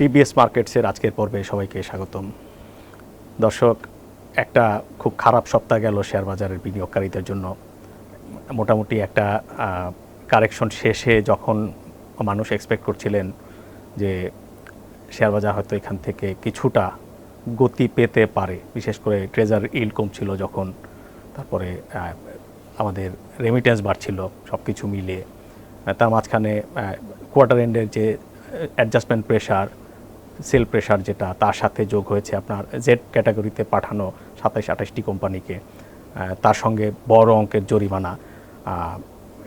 TBS মার্কেটসের আজকের পর্বে সবাইকে স্বাগতম। দর্শক, একটা খুব খারাপ সপ্তাহ গেল শেয়ার বাজারের বিনিয়োগকারীদের জন্য। মোটামুটি একটা কারেকশন শেষে যখন মানুষ এক্সপেক্ট করছিলেন যে শেয়ার বাজার হয়তো এখান থেকে কিছুটা গতি পেতে পারে, বিশেষ করে ট্রেজার ইল কমছিল যখন, তারপরে আমাদের রেমিটেন্স বাড়ছিল সব কিছু মিলিয়ে। তার মাঝখানে কোয়ার্টার এন্ডের যে অ্যাডজাস্টমেন্ট প্রেশার সেল প্রেশার যেটা, তার সাথে যোগ হয়েছে আপনার জেড ক্যাটাগরিতে পাঠানো সাতাইশ আঠাশটি কোম্পানিকে। তার সঙ্গে বড় অঙ্কের জরিমানা।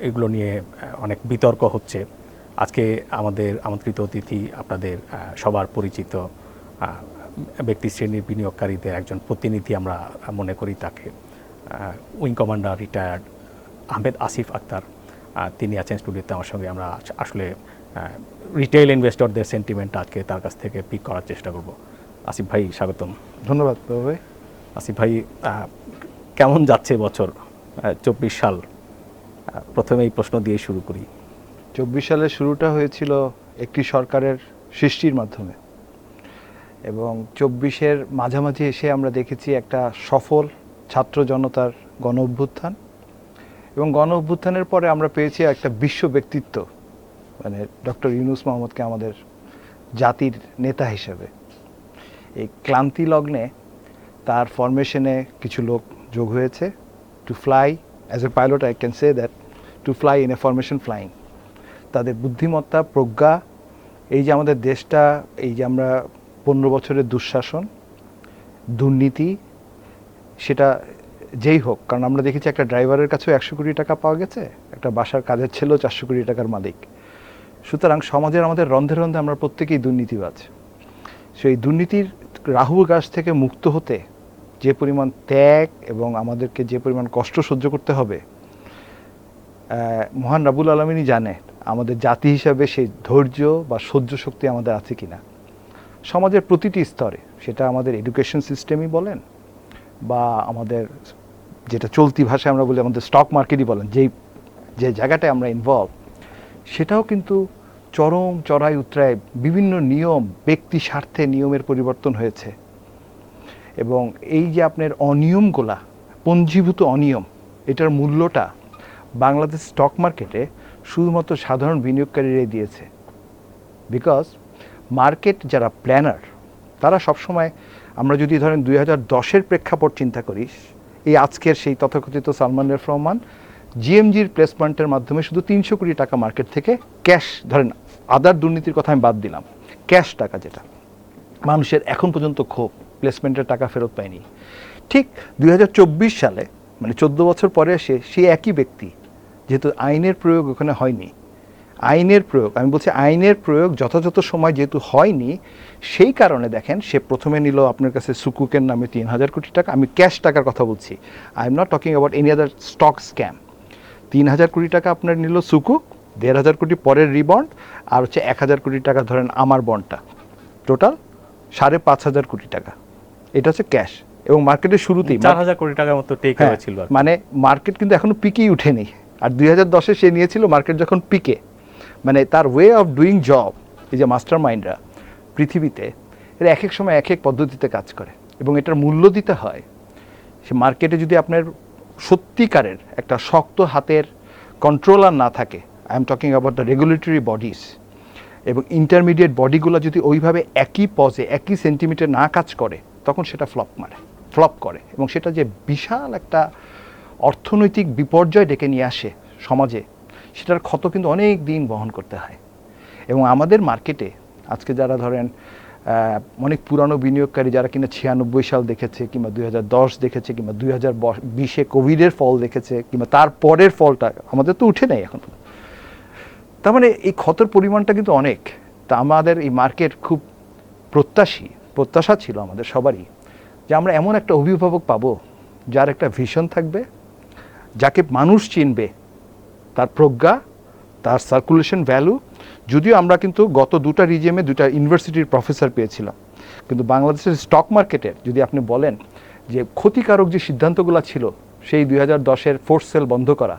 এগুলো নিয়ে অনেক বিতর্ক হচ্ছে। আজকে আমাদের আমন্ত্রিত অতিথি আপনাদের সবার পরিচিত ব্যক্তি শ্রেণির বিনিয়োগকারীদের একজন প্রতিনিধি আমরা মনে করি তাকে। Wing commander retired Ahmed Asif Akhtar. তিনি আছেন স্টুডিওতে, আমার সঙ্গে আমরা আসলে রিটেল ইনভেস্টরদের সেন্টিমেন্ট আজকে তার কাছ থেকে পিক করার চেষ্টা করব। আসিফ ভাই স্বাগতম। ধন্যবাদ ভাই। আসিফ ভাই কেমন যাচ্ছে বছর? চব্বিশ সাল। প্রথমে এই প্রশ্ন দিয়ে শুরু করি। চব্বিশ সালের শুরুটা হয়েছিল একটি সরকারের সৃষ্টির মাধ্যমে এবং চব্বিশের মাঝামাঝি এসে আমরা দেখেছি একটা সফল ছাত্র জনতার গণ অভ্যুত্থান এবং গণ অভ্যুত্থানের পরে আমরা পেয়েছি একটা বিশ্ব ব্যক্তিত্ব মানে ডক্টর ইউনুস মোহাম্মদকে আমাদের জাতির নেতা হিসেবে। এই ক্লান্তি লগ্নে তার ফরমেশনে কিছু লোক যোগ হয়েছে। To fly as a pilot I can say that to fly in a formation flying তাদের বুদ্ধিমত্তা, প্রজ্ঞা, এই যে আমাদের দেশটা, এই যে আমরা পনেরো বছরের দুঃশাসন, দুর্নীতি, সেটা যেই হোক, কারণ আমরা দেখেছি একটা ড্রাইভারের কাছেও একশো কোটি টাকা পাওয়া গেছে, একটা বাসার কাজের ছেলেও চারশো কোটি টাকার মালিক। সুতরাং সমাজের আমাদের রন্ধে রন্ধে আমরা প্রত্যেকেই দুর্নীতিবাজ। সেই দুর্নীতির রাহু গাছ থেকে মুক্ত হতে যে পরিমাণ ত্যাগ এবং আমাদেরকে যে পরিমাণ কষ্ট সহ্য করতে হবে মহান রাবুল আলমিনই জানে আমাদের জাতি হিসাবে সেই ধৈর্য বা সহ্য শক্তি আমাদের আছে কিনা। সমাজের প্রতিটি স্তরে, সেটা আমাদের এডুকেশন সিস্টেমই বলেন বা আমাদের যেটা চলতি ভাষায় আমরা বলি আমাদের স্টক মার্কেটই বলেন, যেই, যে জায়গাটায় আমরা ইনভলভ সেটাও কিন্তু চরম চড়াই উতরায় বিভিন্ন নিয়ম, ব্যক্তি স্বার্থে নিয়মের পরিবর্তন হয়েছে। এবং এই যে আপনার অনিয়মগুলা, পঞ্জীভূত অনিয়ম, এটার মূল্যটা বাংলাদেশ স্টক মার্কেটে শুধুমাত্র সাধারণ বিনিয়োগকারীরাই দিয়েছে। বিকজ মার্কেট যারা প্ল্যানার তারা সবসময় আমরা যদি ধরেন দুই হাজার দশের প্রেক্ষাপট চিন্তা করি, এই আজকের সেই তথাকথিত সালমান রহমান জিএমজির প্লেসমেন্টের মাধ্যমে শুধু তিনশো কোটি টাকা মার্কেট থেকে ক্যাশ ধরেন আদার দুর্নীতির কথা আমি বাদ দিলাম ক্যাশ টাকা যেটা, মানুষের এখন পর্যন্ত ক্ষোভ প্লেসমেন্টের টাকা ফেরত পায়নি। ঠিক দুই হাজার চব্বিশ সালে মানে চোদ্দ বছর পরে এসে সেই একই ব্যক্তি, যেহেতু আইনের প্রয়োগ ওখানে হয়নি। আইনের প্রয়োগ, আমি বলছি আইনের প্রয়োগ যথাযথ সময় যেহেতু হয়নি, সেই কারণে দেখেন সে প্রথমে নিল আপনার কাছে সুকুকের নামে তিন হাজার কোটি টাকা, আমি ক্যাশ টাকার কথা বলছি। I am not talking about any other stock scam তিন হাজার কোটি টাকা আপনার নিল সুকুক দেড় হাজার কোটি পরের রিবন্ড আর হচ্ছে এক হাজার কোটি টাকা ধরেন আমার বন্ডটা। টোটাল সাড়ে পাঁচ হাজার কোটি টাকা। এটা হচ্ছে ক্যাশ। এবং মার্কেটের শুরুতেই চার হাজার কোটি টাকার মতো টেক হ্যাঁ, হয়েছিল মানে মার্কেট কিন্তু এখনও পিকেই উঠেনি। আর দুই হাজার দশে সে নিয়েছিল মার্কেট যখন পিকে মানে তার ওয়ে অফ ডুইং জব এই যে মাস্টার মাইন্ডরা পৃথিবীতে এরা এক এক সময় এক এক পদ্ধতিতে কাজ করে। এবং এটার মূল্য দিতে হয়। সে মার্কেটে যদি আপনার সত্যিকারের একটা শক্ত হাতের কন্ট্রোলার না থাকে I am talking about the regulatory bodies এবং ইন্টারমিডিয়েট বডিগুলো যদি ওইভাবে একই পজে একই সেন্টিমিটার না কাজ করে, তখন সেটা ফ্লপ মারে ফ্লপ করে। এবং সেটা যে বিশাল একটা অর্থনৈতিক বিপর্যয় ডেকে নিয়ে আসে সমাজে, সেটার ক্ষত কিন্তু অনেক দিন বহন করতে হয়। এবং আমাদের মার্কেটে আজকে যারা ধরেন অনেক পুরানো বিনিয়োগকারী যারা কিনা ছিয়ানব্বই সাল দেখেছে কিংবা দুই হাজার দশ দেখেছে কিংবা দুই হাজার বিশে কোভিডের ফল দেখেছে কিংবা তার পরের ফলটা, আমাদের তো উঠে নেই এখন তার মানে এই ক্ষতর পরিমাণটা কিন্তু অনেক। তা আমাদের এই মার্কেট খুব প্রত্যাশী, প্রত্যাশা ছিল আমাদের সবারই যে আমরা এমন একটা অভিভাবক পাবো যার একটা ভিশন থাকবে, যাকে মানুষ চিনবে, তার প্রজ্ঞা, তার সার্কুলেশন ভ্যালু যদিও আমরা কিন্তু গত দুটা রিজিয়মে দুটা ইউনিভার্সিটির প্রফেসর পেয়েছিলাম। কিন্তু বাংলাদেশের স্টক মার্কেটের যদি আপনি বলেন যে ক্ষতিকারক যে সিদ্ধান্তগুলো ছিল, সেই দুই হাজার দশের ফোর্স সেল বন্ধ করা,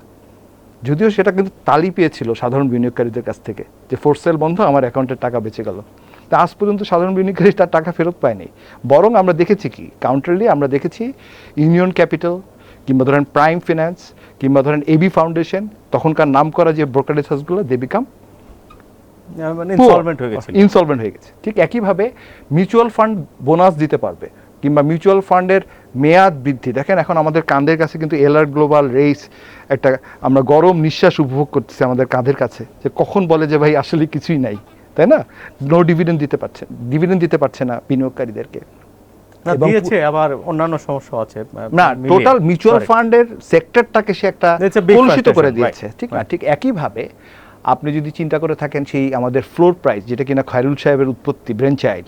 যদিও সেটা কিন্তু তালি পেয়েছিল সাধারণ বিনিয়োগকারীদের কাছ থেকে যে ফোর্স সেল বন্ধ, আমার অ্যাকাউন্টের টাকা বেঁচে গেল। তা আজ পর্যন্ত সাধারণ বিনিয়োগকারী তার টাকা ফেরত পায়নি। বরং আমরা দেখেছি কি কাউন্টারলি আমরা দেখেছি ইউনিয়ন ক্যাপিটাল কিংবা ধরেন প্রাইম ফিন্যান্স কিংবা ধরেন এবি ফাউন্ডেশন, তখনকার নাম করা যে ব্রোকারেজ হাউসগুলো দে বিকাম মানে ইনসলভেন্ট হয়ে ইনসলভেন্ট হয়ে গেছে। ঠিক একইভাবে মিউচুয়াল ফান্ড বোনাস দিতে পারবে কিংবা মিউচুয়াল ফান্ডের মেয়াদ বৃদ্ধি। দেখেন এখন আমাদের কাঁধের কাছে কিন্তু এলআর গ্লোবাল রেস একটা আমরা গরম নিঃশ্বাস উপভোগ করতেছি আমাদের কাঁধের কাছে। যে কখন বলে যে ভাই আসলে কিছুই নাই। তাই না? নো ডিভিডেন্ড দিতে পারছে ডিভিডেন্ড দিতে পারছে না বিনিয়োগকারীদেরকে। দিয়েছে আবার অন্যান্য সমস্যা আছে না টোটাল মিউচুয়াল. ফান্ডের সেক্টরটাকে সে একটা কলুষিত করে দিয়েছে। ঠিক না. ঠিক একইভাবে আপনি যদি চিন্তা করে থাকেন সেই আমাদের ফ্লোর প্রাইস যেটা কিনা খয়রুল সাহেবের উৎপত্তি ব্রেন চাইল্ড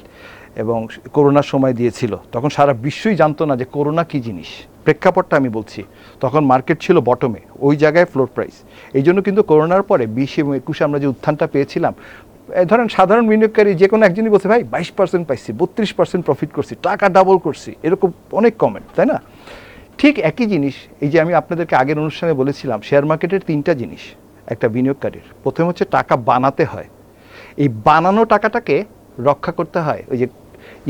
এবং করোনার সময় দিয়েছিল, তখন সারা বিশ্বই জানতো না যে করোনা কি জিনিস। প্রেক্ষাপটটা আমি বলছি, তখন মার্কেট ছিল বটমে ওই জায়গায় ফ্লোর প্রাইস এই জন্য কিন্তু করোনার পরে বিশে এবং একুশে আমরা যে উত্থানটা পেয়েছিলাম ধরেন সাধারণ বিনিয়োগকারী যে কোনো একজনই বলছে, ভাই, বাইশ পার্সেন্ট পাইছি, বত্রিশ পার্সেন্ট প্রফিট করছি, টাকা ডাবল করছি। এরকম অনেক কমেন্ট তাই না? ঠিক একই জিনিস, এই যে আমি আপনাদেরকে আগের অনুষ্ঠানে বলেছিলাম শেয়ার মার্কেটের তিনটা জিনিস। একটা বিনিয়োগকারীর। প্রথম হচ্ছে টাকা বানাতে হয়। এই বানানো টাকাটাকে রক্ষা করতে হয় ওই যে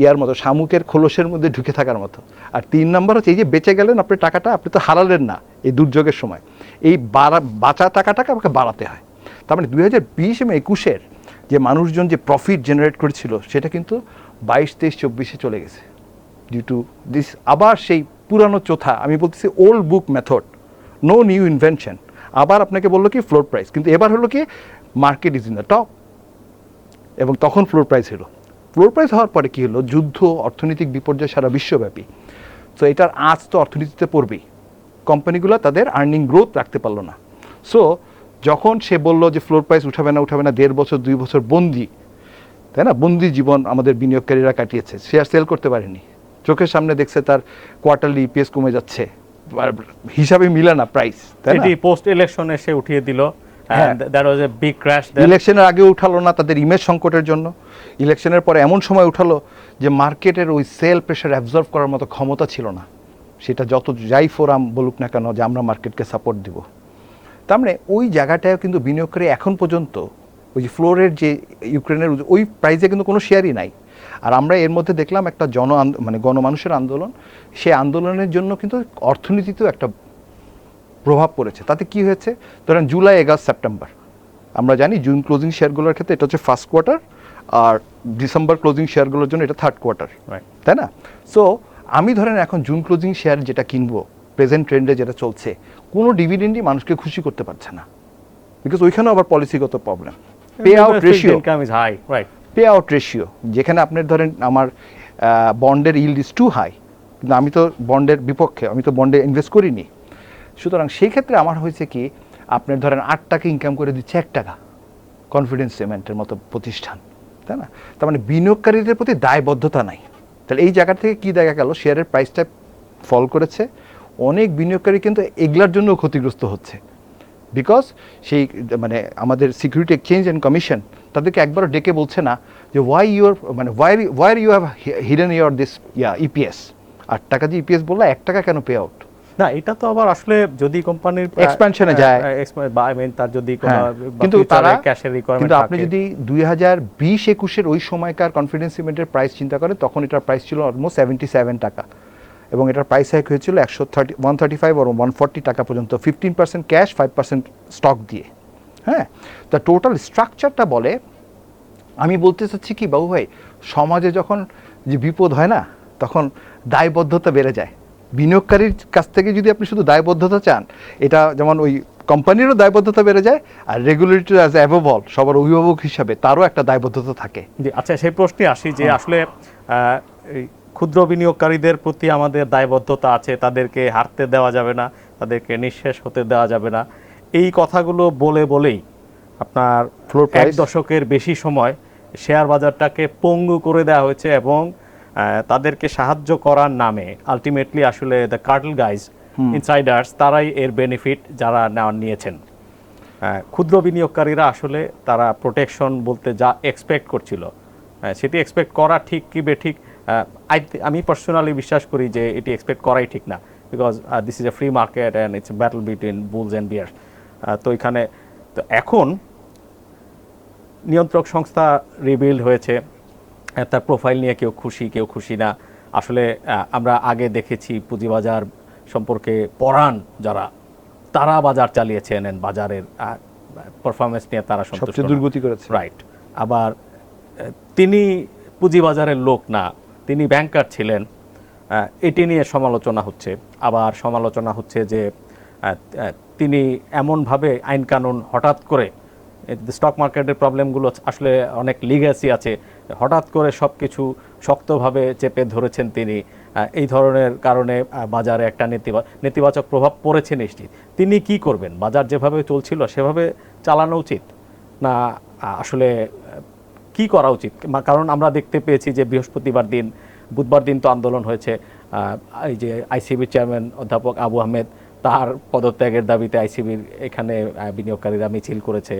ইয়ার মতো শামুকের খোলসের মধ্যে ঢুকে থাকার মতো। আর তিন নম্বর হচ্ছে এই যে বেঁচে গেলেন আপনি টাকাটা, আপনি তো হারালেন না এই দুর্যোগের সময়। এই বাড়া, বাঁচা টাকাটাকে আমাকে বাড়াতে হয়। তার মানে দুই হাজার বিশ এবং একুশের যে মানুষজন যে প্রফিট জেনারেট করেছিল, সেটা কিন্তু বাইশ, তেইশ, চব্বিশে চলে গেছে। ডিউ টু দিস আবার সেই পুরানো চোথা, আমি বলতেছি old book method no new invention আবার আপনাকে বলল কি ফ্লোর প্রাইস কিন্তু এবার হলো কি market is in the top এবং তখন ফ্লোর প্রাইস হলো ফ্লোর প্রাইস হওয়ার পরে কি হলো, যুদ্ধ, অর্থনৈতিক বিপর্যয় সারা বিশ্বব্যাপী। তো এটার আজ তো অর্থনীতিতে পড়বেই। কোম্পানিগুলো তাদের আর্নিং গ্রোথ রাখতে পারল না। সো যখন সে বলল যে ফ্লোর প্রাইস উঠাবে না উঠাবে না, দেড় বছর, দুই বছর বন্দি, তাই না? বন্দি জীবন আমাদের বিনিয়োগকারীরা কাটিয়েছে। শেয়ার সেল করতে পারেনি। চোখের সামনে দেখছে তার কোয়ার্টারলি ইপিএস কমে যাচ্ছে। হিসাবে মিলে না প্রাইস এটি পোস্ট ইলেকশনে সে উঠিয়ে দিল হ্যাঁ। ইলেকশনের আগে উঠালো না তাদের ইমেজ সংকটের জন্য। ইলেকশনের পরে এমন সময় উঠালো যে মার্কেটের ওই সেল প্রেশার অ্যাবজর্ভ করার মতো ক্ষমতা ছিল না। সেটা যত যাই ফোরাম বলুক না কেন যে আমরা মার্কেটকে সাপোর্ট দিব। তার মানে ওই জায়গাটায় কিন্তু বিনিয়োগকারী এখন পর্যন্ত ওই যে ফ্লোরের যে ইউক্রেনের ওই প্রাইসে কিন্তু কোনো শেয়ারই নাই। আর আমরা এর মধ্যে দেখলাম একটা জন মানে গণমানুষের আন্দোলন। সেই আন্দোলনের জন্য কিন্তু অর্থনীতিতেও একটা প্রভাব পড়েছে। তাতে কি হয়েছে? ধরেন জুলাই আগস্ট সেপ্টেম্বর। আমরা জানি জুন ক্লোজিং শেয়ারগুলোর ক্ষেত্রে এটা হচ্ছে ফার্স্ট কোয়ার্টার আর ডিসেম্বর ক্লোজিং শেয়ারগুলোর জন্য এটা থার্ড কোয়ার্টার তাই না? সো আমি ধরেন এখন জুন ক্লোজিং শেয়ার যেটা কিনবো প্রেজেন্ট ট্রেন্ডে যেটা চলছে কোনো ডিভিডেন্ডই মানুষকে খুশি করতে পারছে না। বিকজ ওইখানেও আবার পলিসিগত problem pay out ratio income is high right pay out ratio যেখানে আপনার ধরেন আমার বন্ডের ইল্ড ইজ টু হাই কিন্তু আমি তো বন্ডের বিপক্ষে, আমি তো বন্ডে ইনভেস্ট করিনি। সুতরাং সেই ক্ষেত্রে আমার হয়েছে কি, আপনার ধরেন আট টাকা ইনকাম করে দিচ্ছে এক টাকা কনফিডেন্স সিমেন্টের মতো প্রতিষ্ঠান, তাই না? তার মানে বিনিয়োগকারীদের প্রতি দায়বদ্ধতা নাই। তাহলে এই জায়গা থেকে কি দেখা গেল শেয়ারের প্রাইসটা ফল করেছে, অনেক বিনিয়োগকারী কিন্তু এগুলার জন্য ক্ষতিগ্রস্ত হচ্ছে। বিকজ সেই মানে আমাদের সিকিউরিটি এক্সচেঞ্জ অ্যান্ড কমিশন তাদেরকে একবারও ডেকে বলছে না যে ওয়াই ইউর মানে why why you have hidden your this yeah EPS আট টাকা যে ইপিএস বলল এক টাকা কেন পে আউট না এটা তো আবার আসলে যদি কোম্পানির Expansion এ যায়। বা আই মিন তার যদি হ্যাঁ, কিন্তু তারা ক্যাশের রিকোয়ারমেন্ট কিন্তু আপনি যদি দুই হাজার বিশ একুশের ওই সময়কার কনফিডেন্স সিমেন্টের প্রাইস চিন্তা করেন তখন এটার প্রাইস ছিল অলমোস্ট সেভেন্টি সেভেন টাকা। এবং এটার প্রাইস হাইক হয়েছিল একশো থার্টি ওয়ান থার্টি ফাইভ আর ওয়ান ফর্টি টাকা পর্যন্ত। Fifteen percent cash five percent stock দিয়ে। হ্যাঁ? তা টোটাল স্ট্রাকচারটা বলে আমি বলতে চাচ্ছি কি বাবু ভাই সমাজে যখন যে বিপদ হয় না তখন দায়বদ্ধতা বেড়ে যায়। বিনিয়োগকারীর কাছ থেকে যদি আপনি শুধু দায়বদ্ধতা চান এটা যেমন ওই কোম্পানিরও দায়বদ্ধতা বেড়ে যায় আর রেগুলেটরি অ্যাজ অ্যাভোভল সবার অভিভাবক হিসাবে তারও একটা দায়বদ্ধতা থাকে। জি আচ্ছা সেই প্রশ্নে আসি যে আসলে ক্ষুদ্র বিনিয়োগকারীদের প্রতি আমাদের দায়বদ্ধতা আছে তাদেরকে হারতে দেওয়া যাবে না তাদেরকে নিঃশেষ হতে দেওয়া যাবে না। এই কথাগুলো বলে বলেই আপনার Floor এক দশকের বেশি সময় শেয়ার বাজারটাকে পঙ্গু করে দেওয়া হয়েছে এবং তাদেরকে সাহায্য করার নামে আলটিমেটলি আসলে দ্য কার্টল গাইজ ইনসাইডার্স তারাই এর বেনিফিট যারা নেওয়া নিয়েছেন। ক্ষুদ্র বিনিয়োগকারীরা আসলে তারা প্রোটেকশন বলতে যা এক্সপেক্ট করছিল সেটি এক্সপেক্ট করা ঠিক কি বেঠিক আমি পার্সোনালি বিশ্বাস করি যে এটি এক্সপেক্ট করাই ঠিক না because this is a free market and it's battle between bulls and bears তো এখানে তো এখন নিয়ন্ত্রক সংস্থা রিবিল্ড হয়েছে। হ্যাঁ, তার প্রোফাইল নিয়ে কেউ খুশি কেউ খুশি না। আসলে আমরা আগে দেখেছি পুঁজিবাজার সম্পর্কে পড়ান যারা তারা বাজার চালিয়েছে এনেন বাজারের পারফরমেন্স নিয়ে তারা সবচেয়ে দুর্গতি করেছে। রাইট আবার তিনি পুঁজিবাজারের লোক না তিনি ব্যাংকার ছিলেন। এটি নিয়ে সমালোচনা হচ্ছে। আবার সমালোচনা হচ্ছে যে তিনি এমনভাবে আইন কানুন হঠাৎ করে স্টক মার্কেটের প্রবলেমগুলো আসলে অনেক লিগ্যাসি আছে, হঠাৎ করে সব কিছু শক্তভাবে চেপে ধরেছেন তিনি। এই ধরনের কারণে বাজারে একটা নেতিবা, নেতিবাচক প্রভাব পড়েছে নিশ্চিত। তিনি কি করবেন? বাজার যেভাবে চলছিল, সেভাবে চালানো উচিত? না আসলে কি করা উচিত? কারণ আমরা দেখতে পেয়েছি যে বৃহস্পতিবার দিন, বুধবার দিন তো আন্দোলন হয়েছে। এই যে আইসিবি চেয়ারম্যান অধ্যাপক আবু আহমেদ তার পদত্যাগের দাবিতে আইসিবির এখানে বিনিয়োগকারীরা মিছিল করেছে।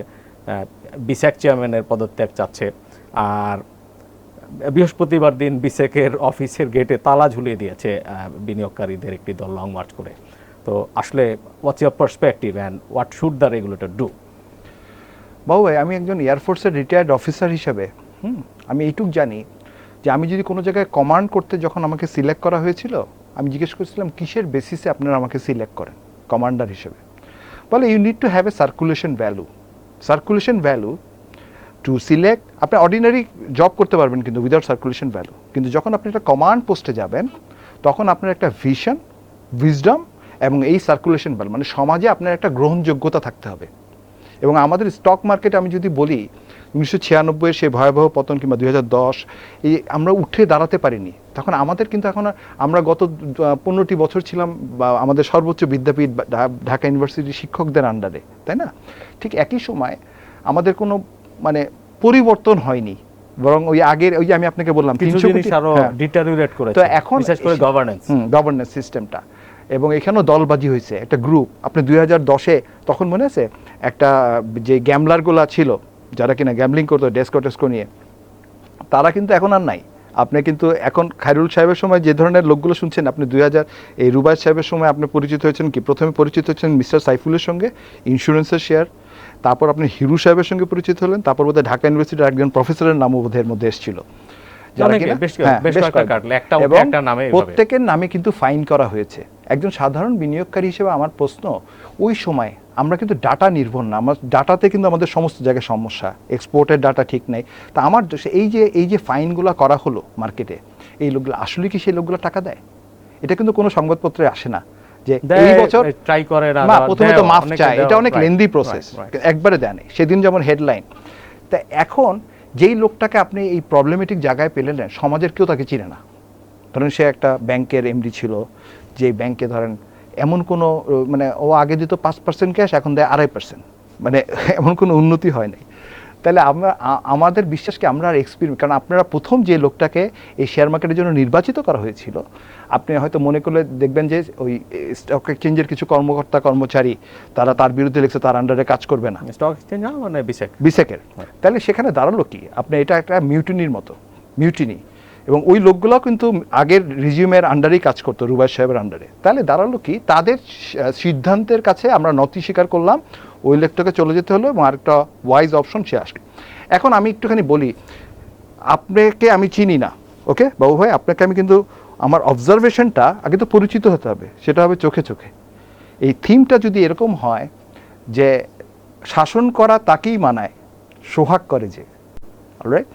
বিসেক চেয়ারম্যানের পদত্যাগ চাচ্ছে। আর বৃহস্পতিবার দিন বিসেকের অফিসের গেটে তালা ঝুলিয়ে দিয়েছে বিনিয়োগকারীদের একটি দল লং মার্চ করে। তো আসলে what's your perspective and what should the regulator do বাবু ভাই আমি একজন এয়ারফোর্সের রিটায়ার্ড অফিসার হিসাবে হুম। আমি এইটুক জানি যে আমি যদি কোনো জায়গায় কমান্ড করতে যখন আমাকে সিলেক্ট করা হয়েছিল আমি জিজ্ঞেস করছিলাম, কিসের বেসিসে আপনারা আমাকে সিলেক্ট করেন? কমান্ডার হিসেবে। বলে you need to have a circulation value circulation value to select আপনি অর্ডিনারি জব করতে পারবেন কিন্তু উইদাউট সার্কুলেশন ভ্যালু কিন্তু যখন আপনি একটা কমান্ড পোস্টে যাবেন, তখন আপনার একটা ভিশন উইজডম এবং এই সার্কুলেশন ভ্যালু মানে সমাজে আপনার একটা গ্রহণযোগ্যতা থাকতে হবে। এবং আমাদের স্টক মার্কেট আমি যদি বলি, উনিশশো ছিয়ানব্বইয়ের সেই ভয়াবহ পতন কিংবা দু হাজার দশ, এই আমরা উঠে দাঁড়াতে পারিনি। তখন আমাদের কিন্তু এখন আমরা গত পনেরোটি বছর ছিলাম বা আমাদের সর্বোচ্চ বিদ্যাপীঠ ঢাকা ইউনিভার্সিটির শিক্ষকদের আন্ডারে তাই না? ঠিক একই সময় আমাদের কোনো মানে পরিবর্তন হয়নি বরং ওই আগের ওই আমি আপনাকে বললাম কিছু জিনিস আরও হ্যাঁ। ডিটারিউরেট করেছে তো এখন বিশেষ করে গভর্নেন্স গভর্নেন্স সিস্টেমটা এবং এখানেও দলবাজি হয়েছে একটা গ্রুপ আপনি দুই হাজার দশে তখন মনে আছে একটা যে গ্যামলারগুলো ছিল যারা কিনা গ্যামলিং করতো ডেস্কো টেস্কো নিয়ে তারা কিন্তু এখন আর নাই। আপনি কিন্তু এখন খায়রুল সাহেবের সময় যে ধরনের লোকগুলো শুনছেন আপনি দুই হাজার এই রুবাই সাহেবের সময় আপনি পরিচিত হয়েছেন কি? প্রথমে পরিচিত হচ্ছেন মিস্টার সাইফুলের সঙ্গে ইন্স্যুরেন্সের শেয়ার তারপর আপনি হিরু সাহেবের সঙ্গে পরিচিত হলেন তারপর বোধহয় ঢাকা ইউনিভার্সিটির একজন প্রফেসরের নামও বোধহয় এর মধ্যে এসেছিল। হ্যাঁ। প্রত্যেকের নামে কিন্তু ফাইন করা হয়েছে। একজন সাধারণ বিনিয়োগকারী হিসেবে আমার প্রশ্ন ওই সময় আমরা কিন্তু ডাটা নির্ভর না। আমার ডাটাতে কিন্তু আমাদের সমস্ত জায়গায় সমস্যা। এক্সপোর্টের ডাটা ঠিক নেই। তা আমার এই যে এই যে ফাইনগুলো করা হলো মার্কেটে এই লোকগুলো আসলে কি সেই লোকগুলো টাকা দেয়? এটা কিন্তু কোনো সংবাদপত্রে আসে না যে এই বছর ট্রাই করে না প্রথমে তো মাফ চায়। এটা অনেক লেন্দি প্রসেস একবারে দেয় সেদিন যেমন হেডলাইন তা এখন যেই লোকটাকে আপনি এই প্রবলেমেটিক জায়গায় পেলেন সমাজের কেউ তাকে চিনে না। ধরেন সে একটা ব্যাংকের এমডি ছিল। যে ব্যাংকে ধরেন এমন কোনো মানে ও আগে দিত পাঁচ পার্সেন্ট ক্যাশ এখন দেয় আড়াই পার্সেন্ট মানে এমন কোনো উন্নতি হয় নাই। তাহলে আমরা আমাদের বিশ্বাসকে আমরা আর এক্সপিরিয়েন্স কারণ আপনারা প্রথম যে লোকটাকে এই শেয়ার মার্কেটের জন্য নির্বাচিত করা হয়েছিল আপনি হয়তো মনে করলে দেখবেন যে ওই স্টক এক্সচেঞ্জের কিছু কর্মকর্তা কর্মচারী তারা তার বিরুদ্ধে লিখছে তার আন্ডারে কাজ করবে না। স্টক এক্সচেঞ্জ মানে বিশেক? বিসেকের তাহলে সেখানে দাঁড়াল কি? আপনি এটা একটা মিউটিনির মতো মিউটিনি এবং ওই লোকগুলো কিন্তু আগের রিজিউমের আন্ডারেই কাজ করতো, রুবাই সাহেবের আন্ডারে তাহলে দাঁড়াল কি? তাদের সিদ্ধান্তের কাছে আমরা নতি স্বীকার করলাম, ওই লোকটাকে চলে যেতে হলো এবং আরেকটা ওয়াইজ অপশন সে আসলো। এখন আমি একটুখানি বলি, আপনাকে আমি চিনি না, ওকে? বাবু ভাই, আপনাকে আমি কিন্তু, আমার অবজারভেশনটা আগে তো পরিচিত হতে হবে, সেটা হবে চোখে চোখে। এই থিমটা যদি এরকম হয় যে শাসন করা তাকেই মানায়, সোহাগ করে যে। অলরাইট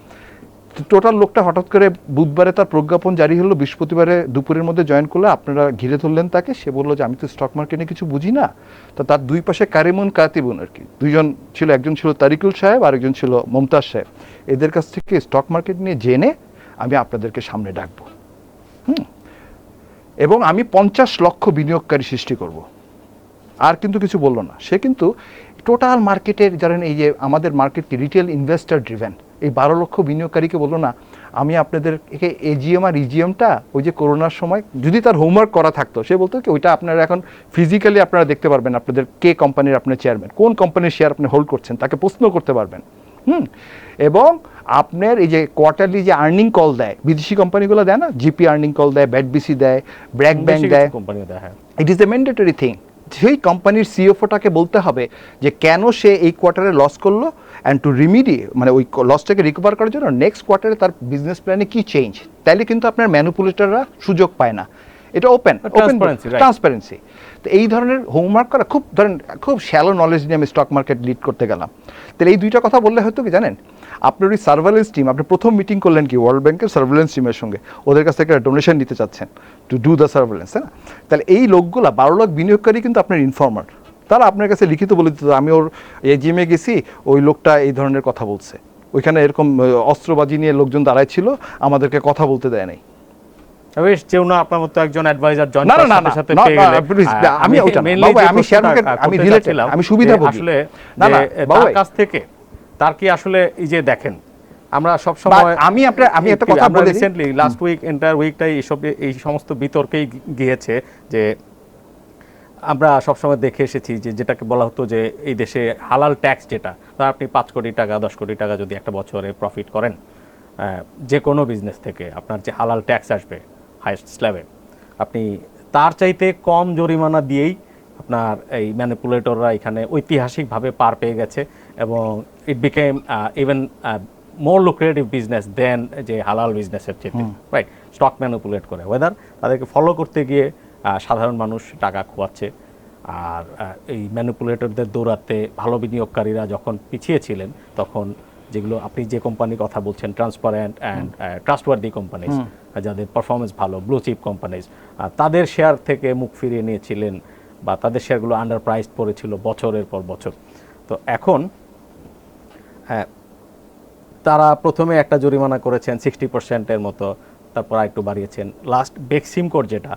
টোটাল লোকটা হঠাৎ করে বুধবারে তার প্রজ্ঞাপন জারি হলো, বৃহস্পতিবারে দুপুরের মধ্যে জয়েন করলে, আপনারা ঘিরে ধরলেন তাকে, সে বলল যে আমি তো স্টক মার্কেটে কিছু বুঝি না। তো তার দুই পাশে কারিমুন কাতিবুন আর কি। দুইজন ছিল, একজন ছিল তারিকুল সাহেব আর একজন ছিল মমতাজ সাহেব। এদের কাছ থেকে স্টক মার্কেট নিয়ে জেনে আমি আপনাদেরকে সামনে ডাকবো। হুম। এবং আমি পঞ্চাশ লক্ষ বিনিয়োগকারী সৃষ্টি করব। আর কিন্তু কিছু বলল না। সে কিন্তু টোটাল মার্কেটের, ধরেন এই যে আমাদের মার্কেট কি রিটেল ইনভেস্টার ড্রিভেন এই বারো লক্ষ বিনিয়োগকারীকে বলল না আমি আপনাদের একে এজিএম আর ইজিএমটা ওই যে করোনার সময় যদি তার হোমওয়ার্ক করা থাকতো। সে বলতো কি ওইটা আপনারা এখন ফিজিক্যালি আপনারা দেখতে পারবেন আপনাদের কে কোম্পানির আপনার চেয়ারম্যান কোন কোম্পানির শেয়ার আপনি হোল্ড করছেন তাকে প্রশ্ন করতে পারবেন। হুম এবং আপনার এই যে কোয়ার্টারলি যে আর্নিং কল দেয় বিদেশি কোম্পানিগুলো দেয় না জিপি আর্নিং কল দেয় ব্যাট বিসি দেয় ব্র্যাক ব্যাংক দেয়। কোম্পানি দেয় হ্যাঁ। It is a mandatory thing সেই কোম্পানির সিএফওটাকে বলতে হবে যে কেন সে এই কোয়ার্টারে লস করল অ্যান্ড টু রিমিডি মানে ওই লসটাকে রিকভার করার জন্য নেক্সট কোয়ার্টারে তার বিজনেস প্ল্যানে কি চেঞ্জ তাইলে কিন্তু আপনার ম্যানুপুলেটররা সুযোগ পায় না। এটা ওপেন ওপেন ট্রান্সপারেন্সি তো এই ধরনের হোমওয়ার্ক করা খুব ধরেন খুব শ্যালো নলেজ নিয়ে আমি স্টক মার্কেট লিড করতে গেলাম। তাহলে এই দুইটা কথা বললে হয়তো কি জানেন? আপনার ওই সার্ভেলেন্স টিম আপনি প্রথম মিটিং করলেন কি? ওয়ার্ল্ড ব্যাংকের সার্ভেলেন্স টিমের সঙ্গে। ওদের কাছ থেকে একটা ডোনেশন নিতে চাচ্ছেন টু ডু দ্য সার্ভেলেন্স হ্যাঁ তাহলে এই লোকগুলা বারো লাখ বিনিয়োগকারী কিন্তু আপনার ইনফর্মার তারা আপনার কাছে লিখিত বলে দিত আমি ওর এজিএমে গেছি ওই লোকটা এই ধরনের কথা বলছে। ওইখানে এরকম অস্ত্রবাজি নিয়ে লোকজন দাঁড়ায় ছিল আমাদেরকে কথা বলতে দেয় নাই। বেশ যেও না আপনার মতো একজন অ্যাডভাইজার জয়েন না, না, না, সাথে না, সাথে না, পেয়ে গেলে। আমি সুবিধাভোগী। আসলে না, না। কাছ থেকে তার কি আসলে এই যে দেখেন আমরা সব সময় আমি আপনার- আমি একটা কথা বলে। রিসেন্টলি লাস্ট উইক এন্টার উইকটাই এইসব এই সমস্ত বিতর্কেই গিয়েছে যে আমরা সবসময় দেখে এসেছি যে যেটাকে বলা হতো যে এই দেশে হালাল ট্যাক্স যেটা তা আপনি পাঁচ কোটি টাকা দশ কোটি টাকা যদি একটা বছরে প্রফিট করেন যে কোনো বিজনেস থেকে আপনার যে হালাল ট্যাক্স আসবে হাইস্ট স্ল্যাবে আপনি তার চাইতে কম জরিমানা দিয়েই আপনার এই ম্যানিপুলেটররা এখানে ঐতিহাসিকভাবে পার পেয়ে গেছে এবং it became even more lucrative business then যে হালাল বিজনেসের চেয়ে রাইট স্টক ম্যানুপুলেট করে। ওয়েদার তাদেরকে ফলো করতে গিয়ে সাধারণ মানুষ টাকা খোয়াচ্ছে আর এই ম্যানিপুলেটরদের দৌড়াতে ভালো বিনিয়োগকারীরা যখন পিছিয়ে ছিলেন তখন যেগুলো আপনি যে কোম্পানির কথা বলছেন ট্রান্সপারেন্ট অ্যান্ড ট্রাস্টওয়ার্দি কোম্পানিজ যাদের পারফরমেন্স ভালো ব্লু চিপ কোম্পানিজ তাদের শেয়ার থেকে মুখ ফিরিয়ে নিয়েছিলেন বা তাদের শেয়ারগুলো আন্ডার প্রাইস পড়েছিল বছরের পর বছর। তো এখন তারা প্রথমে একটা জরিমানা করেছেন সিক্সটি পার্সেন্টের মতো তারপর একটু বাড়িয়েছেন। লাস্ট বেক্সিম কোড যেটা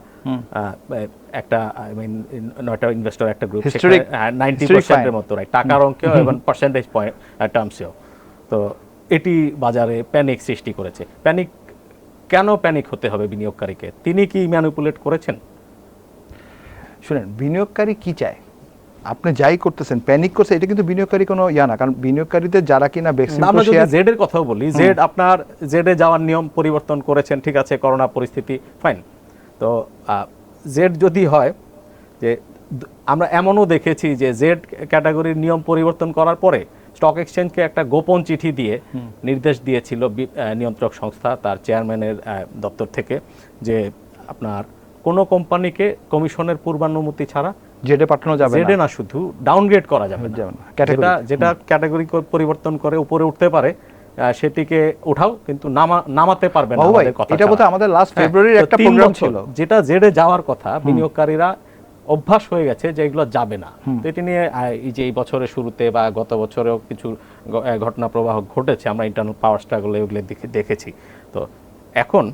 একটা আই মিন নয়টা ইনভেস্টর একটা গ্রুপ নাইনটি পার্সেন্টের. মতো রাইট টাকার অঙ্কেও এবং পার্সেন্টেজ পয়েন্ট টার্মসেও তো এটি বাজারে প্যানিক সৃষ্টি করেছে। প্যানিক কেন প্যানিক হতে হবে বিনিয়োগকারীকে? তিনি কি ম্যানিপুলেট করেছেন? শুনেন বিনিয়োগকারী কি চায়? আপনি যাই করতেছেন প্যানিক করছে এটা কিন্তু বিনিয়োগকারী কোনো ইয়া না কারণ বিনিয়োগকারীদের যারা কিনা আমরা যদি জেড এর কথাও বলি জেড আপনার জেড এ যাওয়ার নিয়ম পরিবর্তন করেছেন ঠিক আছে করোনা পরিস্থিতি ফাইন তো জেড যদি হয় যে আমরা এমনও দেখেছি যে জেড ক্যাটাগরির নিয়ম পরিবর্তন করার পরে স্টক এক্সচেঞ্জকে একটা গোপন চিঠি দিয়ে নির্দেশ দিয়েছিল নিয়ন্ত্রক সংস্থা তার চেয়ারম্যানের দপ্তর থেকে যে আপনার কোনো কোম্পানিকে কমিশনের পূর্বানুমতি ছাড়া জেডে পাঠানো যাবে জেডে না। শুধু ডাউনগ্রেড করা যাবে। যেটা যেটা ক্যাটাগরি পরিবর্তন করে উপরে উঠতে পারে সেটিকে উঠাও কিন্তু নামা নামাতে পারবে না আমাদের কথা এটা। বোধহয় আমাদের last হ্যাঁ, একটা তিন program বছর, ছিল। যেটা জেডে যাওয়ার কথা বিনিয়োগকারীরা অভ্যাস হয়ে গেছে যে এগুলো যাবে না। তো এটি নিয়ে এই যে এই বছরের শুরুতে বা গত বছরেও কিছু ঘটনা প্রবাহ ঘটেছে আমরা ইন্টারনাল পাওয়ার স্ট্রাগল এগুলো দেখে- দেখেছি। তো এখন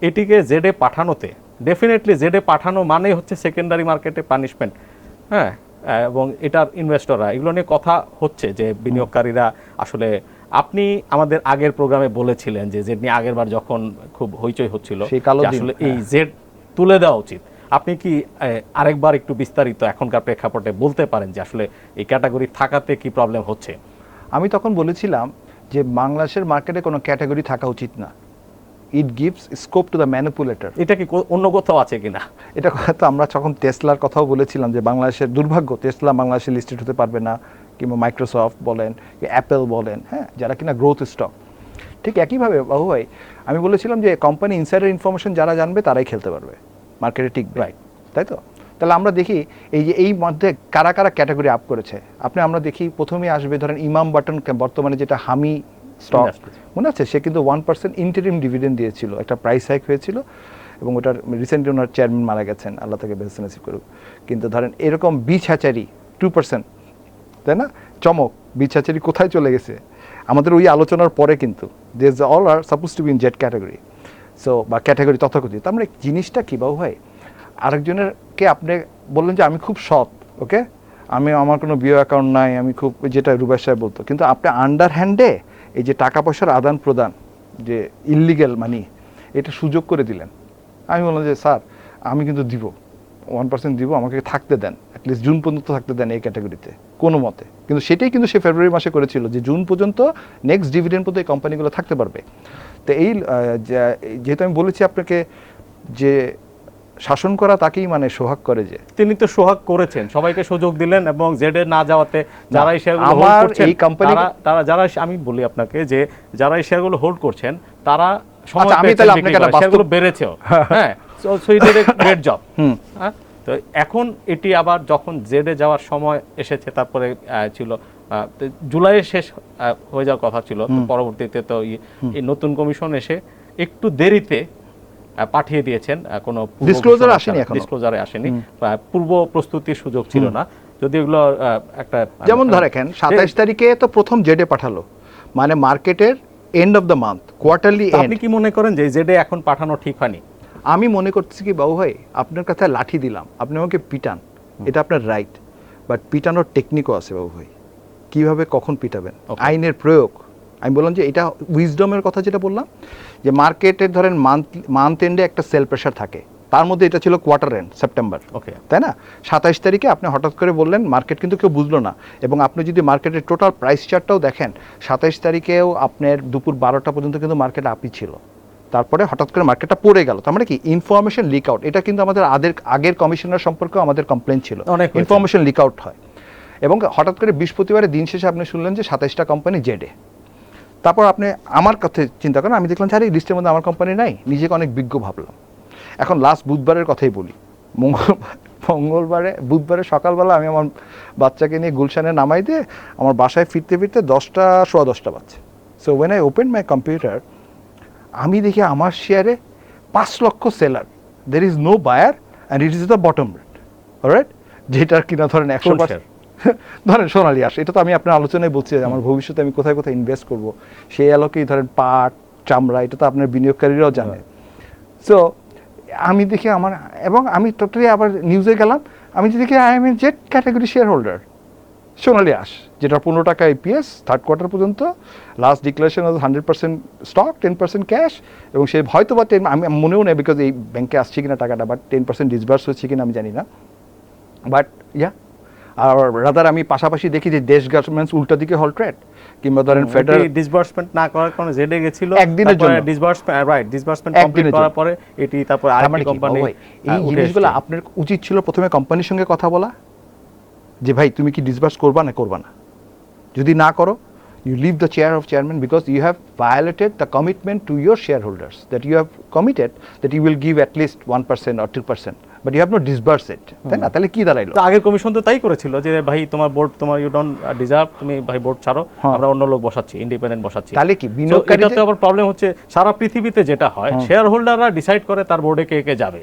এটিকে জেডে পাঠানোতে ডেফিনেটলি জেডে পাঠানো মানে হচ্ছে সেকেন্ডারি মার্কেটে পানিশমেন্ট হ্যাঁ এবং এটার ইনভেস্টররা এগুলো নিয়ে কথা হচ্ছে যে বিনিয়োগকারীরা আসলে আপনি আমাদের আগের প্রোগ্রামে বলেছিলেন যে জেড নিয়ে আগের বার যখন খুব হইচই হচ্ছিল আসলে এই জেড তুলে দেওয়া উচিত। আপনি কি আরেকবার একটু বিস্তারিত এখনকার প্রেক্ষাপটে বলতে পারেন যে আসলে এই ক্যাটাগরি থাকাতে কি প্রবলেম হচ্ছে? আমি তখন বলেছিলাম যে বাংলাদেশের মার্কেটে কোনো ক্যাটাগরি থাকা উচিত না। It gives scope to the manipulator এটা কি অন্য কোথাও আছে কিনা? এটা হয়তো আমরা যখন টেসলার কথাও বলেছিলাম যে বাংলাদেশের দুর্ভাগ্য টেসলা বাংলাদেশে লিস্টেড হতে পারবে না কিংবা মাইক্রোসফট বলেন কি অ্যাপেল বলেন হ্যাঁ যারা কিনা গ্রোথ স্টক ঠিক একইভাবে বাবু ভাই আমি বলেছিলাম যে কোম্পানি ইনসাইডের ইনফরমেশন যারা জানবে তারাই খেলতে পারবে। মার্কেটে টিকবে Right. তাই তো? তাহলে আমরা দেখি এই যে এই মধ্যে কারা কারা ক্যাটাগরি আপ করেছে। আপনি আমরা দেখি প্রথমেই আসবে ধরেন ইমাম বাটন বর্তমানে যেটা হামি স্টক মনে আছে? সে কিন্তু ওয়ান পার্সেন্ট ইন্টারিম ডিভিডেন্ড দিয়েছিল। একটা প্রাইস হাইক হয়েছিল এবং ওটার রিসেন্টলি ওনার চেয়ারম্যান মারা গেছেন আল্লাহ তাকে বেস্ট নসিব করুক। কিন্তু ধরেন এরকম বিচ হ্যাচারি টু পার্সেন্ট তাই না? চমক বিচ হ্যাচারি কোথায় চলে গেছে? আমাদের ওই আলোচনার পরে কিন্তু this all are suppose to be in Z category so বা ক্যাটাগরি তথাকথিত। তার মানে জিনিসটা কী বাবু ভাই? আরেকজনের কে আপনি বললেন যে আমি খুব সৎ ওকে আমি আমার কোনো বিও অ্যাকাউন্ট নাই আমি খুব যেটা রুবাই সাহেব বলতো। কিন্তু আপনি আন্ডার হ্যান্ডে এই যে টাকা পয়সার আদান প্রদান, যে ইলিগেল মানি এটা সুযোগ করে দিলেন। আমি বললাম যে, স্যার, আমি কিন্তু দিব। ওয়ান পার্সেন্ট দিব, আমাকে থাকতে দেন। অ্যাটলিস্ট জুন পর্যন্ত থাকতে দেন এই ক্যাটাগরিতে কোনো মতে। কিন্তু সেটাই কিন্তু সে ফেব্রুয়ারি মাসে করেছিল যে, জুন পর্যন্ত নেক্সট ডিভিডেন্ড পর্যন্ত এই কোম্পানিগুলো থাকতে পারবে। তো এই যেহেতু আমি বলেছি আপনাকে যে শাসন করা তাকেই মানে সোহাগ করে যে। তিনি তো সোহাগ করেছেন সবাইকে সুযোগ দিলেন এবং জেডে না যাওয়াতে যারা শেয়ারগুলো হোল্ড করছেন এই company- তারা যারা আমি বলি আপনাকে যে যারা এই শেয়ারগুলো হোল্ড করছেন তারা আচ্ছা, আমি তাহলে আপনাকে একটা শেয়ারগুলো বেড়েছেও। হ্যাঁ। So it is a great job hmm. হ্যাঁ তো এখন এটি আবার যখন জেডে যাওয়ার সময় এসেছে তারপরে ছিল জুলাইয়ের শেষ হয়ে যাওয়ার কথা ছিল পরবর্তীতে তো এই- নতুন কমিশন এসে একটু দেরিতে পাঠিয়ে দিয়েছেন কোনো ঘোষণা আসেনি। এখনও। ডিসক্লোজারে আসেনি। পূর্ব প্রস্তুতির সুযোগ ছিল না। যদি এগুলো একটা যেমন ধরে রাখেন সাতাইশ তারিখে তো প্রথম জেডে পাঠালো। মানে মার্কেটের end of the month quarterly আপনি কি মনে করেন যে জেডে এখন পাঠানো ঠিক হয়নি? আমি মনে করতেছি কি বাবু ভাই আপনার কাছে লাঠি দিলাম। আপনি আমাকে পিটান। এটা আপনার রাইট বাট পিটানোর টেকনিকও আছে বাবু ভাই। কীভাবে কখন পিটাবেন? আইনের প্রয়োগ। আমি বললাম যে এটা উইজডমের কথা যেটা বললাম যে মার্কেটের ধরেন মান্থ মান্থ এন্ডে একটা সেল প্রেশার থাকে। তার মধ্যে এটা ছিল কোয়ার্টার এন্ড সেপ্টেম্বর ওকে তাই না? সাতাইশ তারিখে আপনি হঠাৎ করে বললেন মার্কেট কিন্তু কেউ বুঝলো না। এবং আপনি যদি মার্কেটের টোটাল প্রাইস চার্টটাও দেখেন সাতাইশ তারিখেও আপনার দুপুর বারোটা পর্যন্ত কিন্তু মার্কেট আপই ছিল। তারপরে হঠাৎ করে মার্কেটটা পড়ে গেল। তার মানে কি? ইনফরমেশন লিক আউট এটা কিন্তু আমাদের আদের আগের কমিশনার সম্পর্কেও আমাদের কমপ্লেন ছিল। ইনফরমেশন লিক আউট হয়। এবং হঠাৎ করে বৃহস্পতিবারের দিন শেষে আপনি শুনলেন যে সাতাইশটা কোম্পানি জেডে। তারপর আপনি আমার কথা চিন্তা করেন আমি দেখলাম এই লিস্টের মধ্যে আমার কোম্পানি নাই নিজেকে অনেক বিজ্ঞ ভাবলাম। এখন লাস্ট বুধবারের কথাই বলি। মঙ্গলবার মঙ্গলবারে বুধবারে সকালবেলা আমি আমার বাচ্চাকে নিয়ে গুলশানে নামাই দিয়ে আমার বাসায় ফিরতে ফিরতে দশটা সোয়া দশটা বাজছে। So when I open my computer আমি দেখি আমার শেয়ারে পাঁচ লক্ষ seller there is no buyer and it is the bottom rate right যেটার কিনা ধরেন একশো share? ধরেন সোনালি আস এটা তো আমি আপনার আলোচনায় বলছি আমার ভবিষ্যতে আমি কোথায় কোথায় ইনভেস্ট করব সেই আলোকেই ধরেন পাট চামড়া এটা তো আপনার বিনিয়োগকারীরাও জানে। সো আমি দেখি আমার এবং আমি টোটালি আবার নিউজে গেলাম আমি যে দেখি I am in Z category share holder Sonali আস যেটা পনেরো টাকা ইপিএস থার্ড কোয়ার্টার পর্যন্ত last declaration hundred percent stock ten percent cash এবং সে হয়তো বা টেন আমি মনেও নেই বিকজ এই ব্যাংকে আসছে কিনা টাকাটা বাট টেন পার্সেন্ট ডিসবার্স হচ্ছে কিনা আমি জানি না। বাট ইয়া আর রাদার আমি পাশাপাশি দেখি যে দেশ গার্মেন্টস উল্টা দিকে হল ট্রেড কিংবা ধরেন ফেডারেল ডিসবার্সমেন্ট না করার কারণে জেডে গেছিল একদিনের জন্য। ডিসবার্সমেন্ট রাইট ডিসবার্সমেন্ট কমপ্লিট করার পরে এটি তারপর তার আরেকটি কোম্পানি এই জিনিসগুলো আপনার উচিত ছিল প্রথমে কোম্পানির সঙ্গে কথা বলা যে ভাই তুমি কি ডিসবার্স করবা না করবা না? যদি না করো you leave the chair of chairman because you have violated the commitment to your share holders that you have committed that you will give at least one percent or two percent but you have no disburse it তাই না? তাহলে কি দাঁড়াইলো? আগের commission তো তাই করেছিল যে ভাই তোমার বোর্ড তোমার ইউ ডোন্ট ডিজার্ভ তুমি ভাই বোর্ড ছাড়ো হ্যাঁ। আমরা অন্য লোক বসাচ্ছি ইন্ডিপেন্ডেন্ট বসাচ্ছি। তাহলে কি? বিনিয়োগকারী এটাতে আবার প্রবলেম হচ্ছে সারা পৃথিবীতে যেটা হয় শেয়ার হোল্ডাররা ডিসাইড করে তার বোর্ডে কে কে যাবে।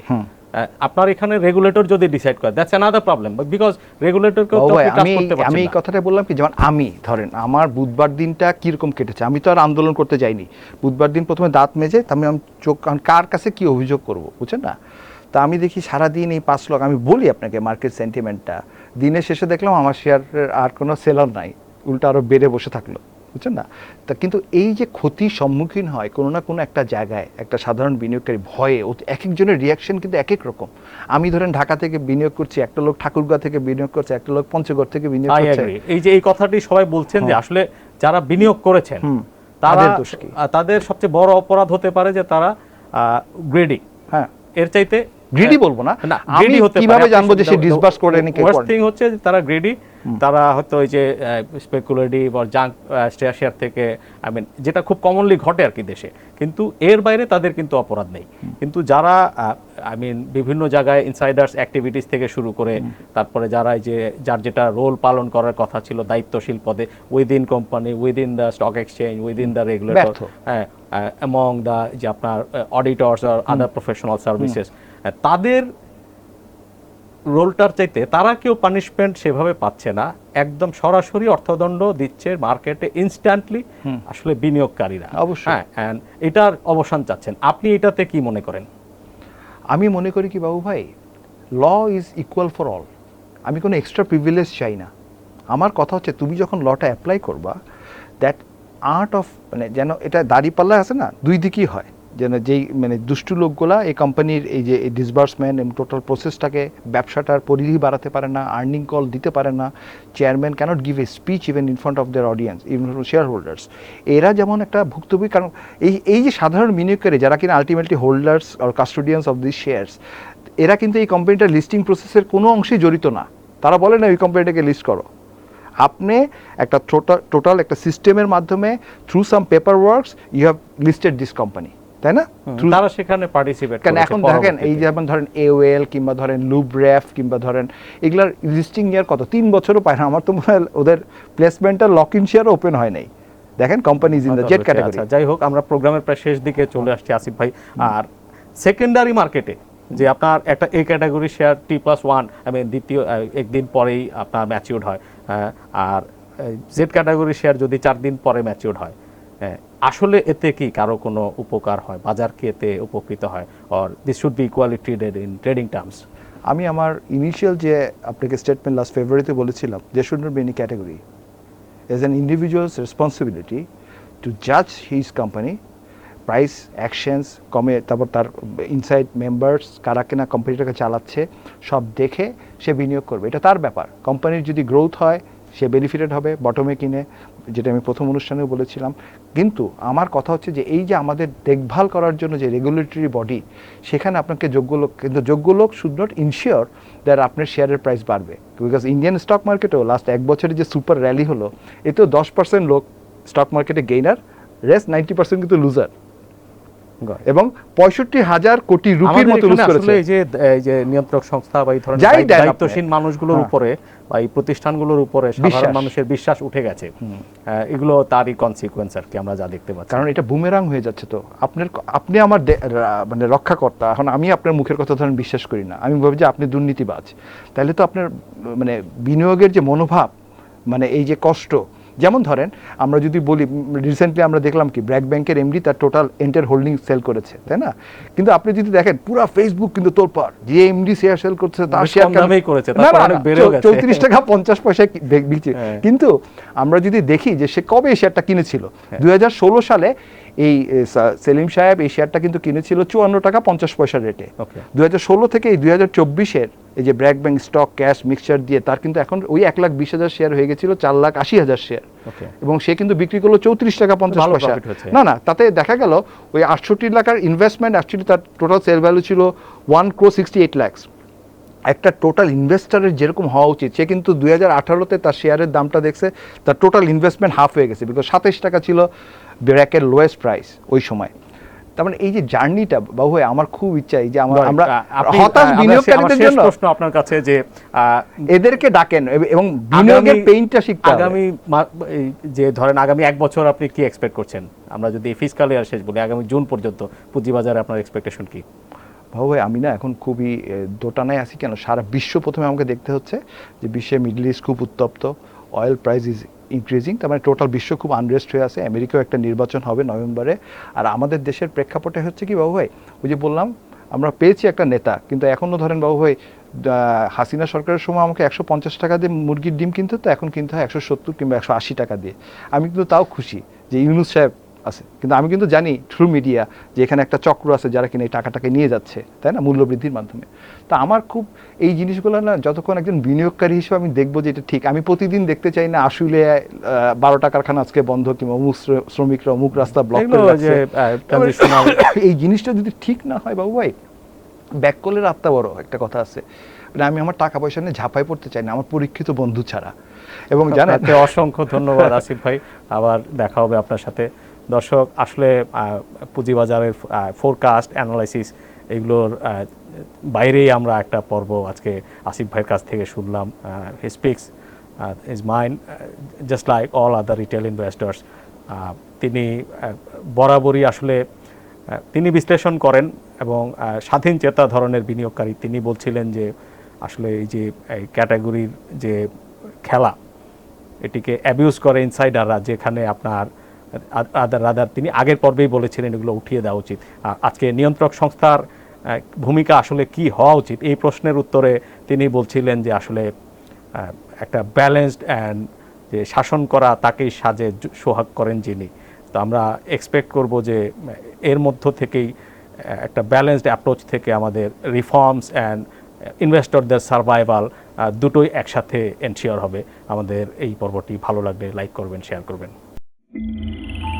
আপনার এখানে রেগুলেটর যদি ডিসাইড করে দ্যাটস অ্যানাদার প্রবলেম বিকজ বাবু ভাই, আমি করতে আমি পারছেন এই কথাটা বললাম কি যেমন আমি ধরেন আমার বুধবার দিনটা কীরকম কেটেছে? আমি তো আর আন্দোলন করতে যাইনি। বুধবার দিন প্রথমে দাঁত মেজে তা আমি আমি চোখ কার কাছে কি অভিযোগ করব? বুঝছেন না? তা আমি দেখি সারাদিন এই পাঁচ লক্ষ আমি বলি আপনাকে মার্কেট সেন্টিমেন্টটা দিনের শেষে দেখলাম আমার শেয়ারের আর কোনো সেলার নাই। উল্টা আরও বেড়ে বসে থাকল বুঝছেন না? তা কিন্তু এই যে ক্ষতির সম্মুখীন হয় কোনো না কোনো একটা জায়গায় একটা সাধারণ বিনিয়োগকারী ভয়ে ও এক একজনের রিয়াকশন কিন্তু এক এক রকম। আমি ধরেন ঢাকা থেকে বিনিয়োগ করছি একটা লোক ঠাকুরগাঁ থেকে বিনিয়োগ করছে একটা লোক পঞ্চগড় থেকে বিনিয়োগ করছে। এই যে এই কথাটি সবাই বলছেন যে আসলে যারা বিনিয়োগ করেছেন তারা তাদের দোষ কি? তাদের সবচেয়ে বড় অপরাধ হতে পারে যে তারা গ্রেডি হ্যাঁ। এর চাইতে গ্রিডি বলব না। না আমি কীভাবে জানব যে সে ডিসবার্স করে worst করে? thing হচ্ছে তারা গ্রেডি তারা হয়তো ওই যে স্পেকুলেটিভ বা জাঙ্ক শেয়ার থেকে আই মিন যেটা খুব কমনলি ঘটে আর কি দেশে। কিন্তু এর বাইরে তাদের কিন্তু অপরাধ নেই। কিন্তু যারা আই মিন বিভিন্ন জায়গায় ইনসাইডার্স অ্যাক্টিভিটিস থেকে শুরু করে তারপরে যারা যে যার যেটা রোল পালন করার কথা ছিল দায়িত্বশীল পদে within company within the stock exchange within the regulator. হ্যাঁ অ্যামং দ্য যে আপনার অডিটর্স আর আদার প্রফেশনাল সার্ভিসেস তাদের রোলটার চাইতে তারা কেউ পানিশমেন্ট সেভাবে পাচ্ছে না। একদম সরাসরি অর্থদণ্ড দিচ্ছে মার্কেটে ইনস্ট্যান্টলি আসলে বিনিয়োগকারীরা। অবশ্যই। হ্যাঁ এটার অবসান চাচ্ছেন। আপনি এটাতে কি মনে করেন? আমি মনে করি কি বাবু ভাই law is equal for all আমি কোনো এক্সট্রা প্রিভিলেজ চাই না। আমার কথা হচ্ছে তুমি যখন লটা অ্যাপ্লাই করবা দ্যাট আর্ট অফ মানে যেন এটা দাড়িপাল্লা আছে না দুই দিকই হয়। যেন যেই মানে দুষ্টু লোকগুলা এই কোম্পানির এই যে ডিসবার্সমেন্ট এবং টোটাল প্রসেসটাকে ব্যবসাটার পরিধি বাড়াতে পারে না আর্নিং কল দিতে পারে না chairman cannot give a speech even in front of their audience even share holders এরা যেমন একটা ভুক্তভোগী, কারণ এই এই যে সাধারণ বিনিয়োগকারী যারা কিনা আলটিমেটলি হোল্ডার্স আর কাস্টোডিয়ান্স অফ দিস শেয়ার্স এরা কিন্তু এই কোম্পানিটার লিস্টিং প্রসেসের কোনো অংশেই জড়িত না। তারা বলে না, ওই কোম্পানিটাকে লিস্ট করো। আপনি একটা টোটাল একটা সিস্টেমের মাধ্যমে through some paper works you have listed this company তাই না? তারা সেখানে পার্টিসিপেট কারণ এখন দেখেন এই যেমন ধরেন এওএল কিংবা ধরেন লুব্রেফ কিংবা ধরেন এগুলার ইয়ার কত? তিন বছরও পায় না। আমার তো মনে হয় ওদের প্লেসমেন্টের লক ইন শেয়ার ওপেন হয় নাই। দেখেন companies in the Z category যাই হোক আমরা প্রোগ্রামের প্রায় শেষ দিকে চলে আসছি আসিফ ভাই। আর সেকেন্ডারি মার্কেটে যে আপনার একটা A category share T plus one আমি দ্বিতীয় একদিন পরেই আপনার ম্যাচিউর হয়। আহ, আর জেড ক্যাটাগরি শেয়ার যদি চার দিন পরে ম্যাচিউর হয় হ্যাঁ, আসলে এতে কি কারও কোনো উপকার হয়? বাজার কি এতে উপকৃত হয়? Or this should be equally traded in trading terms আমি আমার ইনিশিয়াল যে আপনাকে স্টেটমেন্ট লাস্ট ফেব্রুয়ারিতে বলেছিলাম যে should not be any category as an individual's responsibility to জাজ হিজ কোম্পানি প্রাইস অ্যাকশনস কমে, তারপর তার ইনসাইড মেম্বার্স কারা কেনা কোম্পানিটাকে চালাচ্ছে, সব দেখে সে বিনিয়োগ করবে। এটা তার ব্যাপার। কোম্পানির যদি গ্রোথ হয়, সে বেনিফিটেড হবে বটমে কিনে। যেটা আমি প্রথম অনুষ্ঠানেও বলেছিলাম। কিন্তু আমার কথা হচ্ছে যে, এই যে আমাদের দেখভাল করার জন্য যে রেগুলেটরি বডি সেখানে আপনাকে যোগ্য লোক, কিন্তু যোগ্য লোক শুড নট ইনশিওর দ্যাট আপনার শেয়ারের প্রাইস বাড়বে। বিকজ ইন্ডিয়ান স্টক মার্কেটেও লাস্ট এক বছরে যে সুপার র্যালি হলো, এতেও দশ পার্সেন্ট লোক স্টক মার্কেটে গেইনার রেস্ট নাইনটি পার্সেন্ট কিন্তু লুজার এবং পঁয়ষট্টি হাজার কোটি রুপির মতো এই যে এই যে নিয়ন্ত্রক সংস্থা বা এই ধরনের। দায়িত্বশীল মানুষগুলোর হ্যাঁ। উপরে বা এই প্রতিষ্ঠানগুলোর উপরে সাধারণ মানুষের বিশ্বাস উঠে গেছে। এগুলো তারই কনসিকুয়েন্স আর কি আমরা যা দেখতে পাচ্ছি। কারণ এটা বুমেরাং হয়ে যাচ্ছে তো। আপনার আপনি আমার মানে রক্ষাকর্তা এখন আমি আপনার মুখের কথা ধরেন বিশ্বাস করি না। আমি ভাবি যে আপনি দুর্নীতিবাজ। তাহলে তো আপনার মানে বিনিয়োগের যে মনোভাব মানে এই যে কষ্ট যেমন ধরেন আমরা যদি বলি রিসেন্টলি আমরা দেখলাম কি ব্র্যাক ব্যাংকের এমডি তার টোটাল এন্টার হোল্ডিং সেল করেছে তাই না কিন্তু আপনি যদি দেখেন পুরো ফেসবুক কিন্তু তোলপার যে এমডি শেয়ার সেল করছে তার শেয়ার দামেই করেছে, তারপর অনেক বেড়ে গেছে। চৌত্রিশ টাকা পঞ্চাশ পয়সায় কি- বে- বিকছে হ্যাঁ। কিন্তু আমরা যদি দেখি যে সে কবে শেয়ারটা কিনেছিল হ্যাঁ। দুই সালে এই সেলিম সাহেব এই শেয়ারটা কিন্তু কিনেছিল চুয়ান্ন টাকা পঞ্চাশ পয়সা রেটে দু হাজার ষোলো থেকে এই দুই হাজার চব্বিশের এই যে BRAC bank stock cash mixture দিয়ে তার কিন্তু এখন ওই এক লাখ বিশ হাজার শেয়ার হয়ে গেছিল চার লাখ আশি হাজার শেয়ার এবং সে কিন্তু বিক্রি করল চৌত্রিশ টাকা পঞ্চাশ পয়সা। না না তাতে দেখা গেল ওই আটষট্টি লাখের ইনভেস্টমেন্ট অ্যাকচুয়ালি তার টোটাল সেল ভ্যালু ছিল one crore sixty eight lakhs একটা টোটাল ইনভেস্টারের যেরকম হওয়া উচিত সে কিন্তু দুই হাজার আঠারোতে তার শেয়ারের দামটা দেখছে তার টোটাল ইনভেস্টমেন্ট হাফ হয়ে গেছে বিকজ সাতাইশ টাকা ছিল ব্র্যাকের লোয়েস্ট প্রাইস ওই সময়। তার মানে এই যে জার্নিটা বাবু আমার খুব ইচ্ছা এই যে আমরা আমরা হতাশ বিনিয়োগকারীদের জন্য প্রশ্ন আপনার কাছে যে এদেরকে ডাকেন এবং বিনিয়োগের পেইন্টটা শিখতে আগামী যে ধরেন আগামী এক বছর আপনি কি এক্সপেক্ট করছেন? আমরা যদি ফিসকাল ইয়ার শেষ বলি আগামী জুন পর্যন্ত পুঁজিবাজারে আপনার এক্সপেকটেশন কি? বাবু ভাই আমি না এখন খুবই দোটানায় আছি কেন? সারা বিশ্ব প্রথমে আমাকে দেখতে হচ্ছে যে বিশ্বে মিডল ইস্ট খুব উত্তপ্ত অয়েল প্রাইস ইজ ইনক্রিজিং তার মানে টোটাল বিশ্ব খুব আনরেস্ট হয়ে আছে, আমেরিকাও একটা নির্বাচন হবে নভেম্বরে, আর আমাদের দেশের প্রেক্ষাপটে হচ্ছে কি বাবু ভাই, ওই যে বললাম, আমরা পেয়েছি একটা নেতা, কিন্তু এখনও ধরেন বাবু ভাই হাসিনা সরকারের সময় আমাকে একশো পঞ্চাশ টাকা দিয়ে মুরগির ডিম কিনতে তো এখন কিনতে হয় একশো সত্তর কিংবা একশো আশি টাকা দিয়ে। আমি কিন্তু তাও খুশি যে ইউনুস সাহেব আছে। কিন্তু আমি কিন্তু জানি থ্রু মিডিয়া যে এখানে একটা চক্র আছে যারা কিনা এই টাকাটাকে নিয়ে যাচ্ছে তাই না? মূল্য বৃদ্ধির মাধ্যমে। তা আমার খুব এই জিনিসগুলো না যতক্ষণ একজন বিনিয়োগকারী হিসেবে আমি দেখব যে এটা ঠিক আমি প্রতিদিন দেখতে চাই না আসলে বারো টাকার খানা আজকে বন্ধ কিংবা অমুক শ্রমিকরা অমুক রাস্তা ব্লক এই জিনিসটা যদি ঠিক না হয় বাবু ভাই ব্যাক ব্যাককলের আত্মা বড় একটা কথা আছে। মানে আমি আমার টাকা পয়সা নিয়ে ঝাঁপাই পড়তে চাই না আমার পরীক্ষিত বন্ধু ছাড়া। এবং জানেন আপনাকে অসংখ্য ধন্যবাদ আসিফ ভাই। আবার দেখা হবে আপনার সাথে। দর্শক, আসলে পুঁজিবাজারের ফোরকাস্ট অ্যানালাইসিস এগুলোর বাইরেই আমরা একটা পর্ব আজকে আসিফ ভাইয়ের কাছ থেকে শুনলাম he speaks is mind just like all other retail investors তিনি বরাবরই আসলে তিনি বিশ্লেষণ করেন এবং স্বাধীন চেতা ধরনের বিনিয়োগকারী। তিনি বলছিলেন যে, আসলে এই যে, এই ক্যাটাগরির যে খেলা, এটিকে অ্যাবিউজ করে ইনসাইডাররা যেখানে আপনার আদার রাদার তিনি আগের পর্বেই বলেছিলেন এগুলো উঠিয়ে দেওয়া উচিত। আজকে নিয়ন্ত্রক সংস্থার ভূমিকা আসলে কি হওয়া উচিত? এই প্রশ্নের উত্তরে তিনি বলছিলেন যে আসলে একটা ব্যালেন্সড অ্যান্ড যে শাসন করা তাকেই সাজে সোহাগ করেন যিনি। তো আমরা এক্সপেক্ট করব যে, এর মধ্য থেকেই একটা ব্যালেন্সড অ্যাপ্রোচ থেকে আমাদের রিফর্মস অ্যান্ড ইনভেস্টরদের সার্ভাইভাল দুটোই একসাথে এনশিওর হবে। আমাদের এই পর্বটি ভালো লাগলে লাইক করবেন শেয়ার করবেন। Música